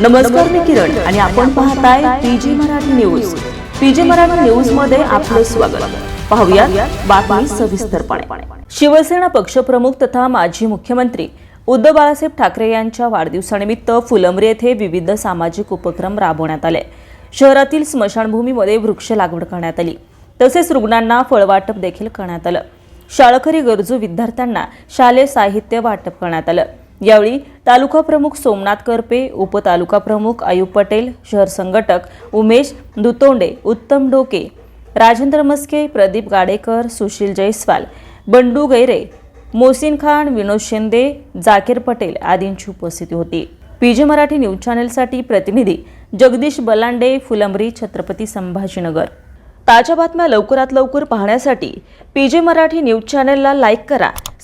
नमस्कार मी किरण आणि आपण पाहताय PG Marathi news. PG Marathi न्यूजमध्ये आपलं स्वागत. पाहूया बातमी सविस्तरपणे. शिवसेना पक्षप्रमुख तथा माजी मुख्यमंत्री उद्धव बाळासाहेब ठाकरे यांच्या वाढदिवसानिमित्त फुलंब्री येथे विविध सामाजिक उपक्रम राबवण्यात आले. शहरातील स्मशानभूमीमध्ये वृक्ष लागवड करण्यात आली. तसेच रुग्णांना फळवाटप देखील करण्यात आलं. शाळकरी गरजू विद्यार्थ्यांना शालेय साहित्य वाटप करण्यात आलं. यावेळी तालुका प्रमुख सोमनाथ करपे उपतालुका प्रमुख आयुब पटेल शहर संघटक उमेश दुतोंडे उत्तम डोके राजेंद्र मस्के प्रदीप गाडेकर सुशील जयस्वाल बंडू गैरे मोसिन खान विनोद शिंदे जाकीर पटेल आदींची उपस्थिती होती. पीजे मराठी न्यूज चॅनेलसाठी प्रतिनिधी जगदीश बलांडे फुलंबरी छत्रपती संभाजीनगर. ताज्या बातम्या लवकरात लवकर पाहण्यासाठी पीजे मराठी न्यूज चॅनेलला लाईक करा.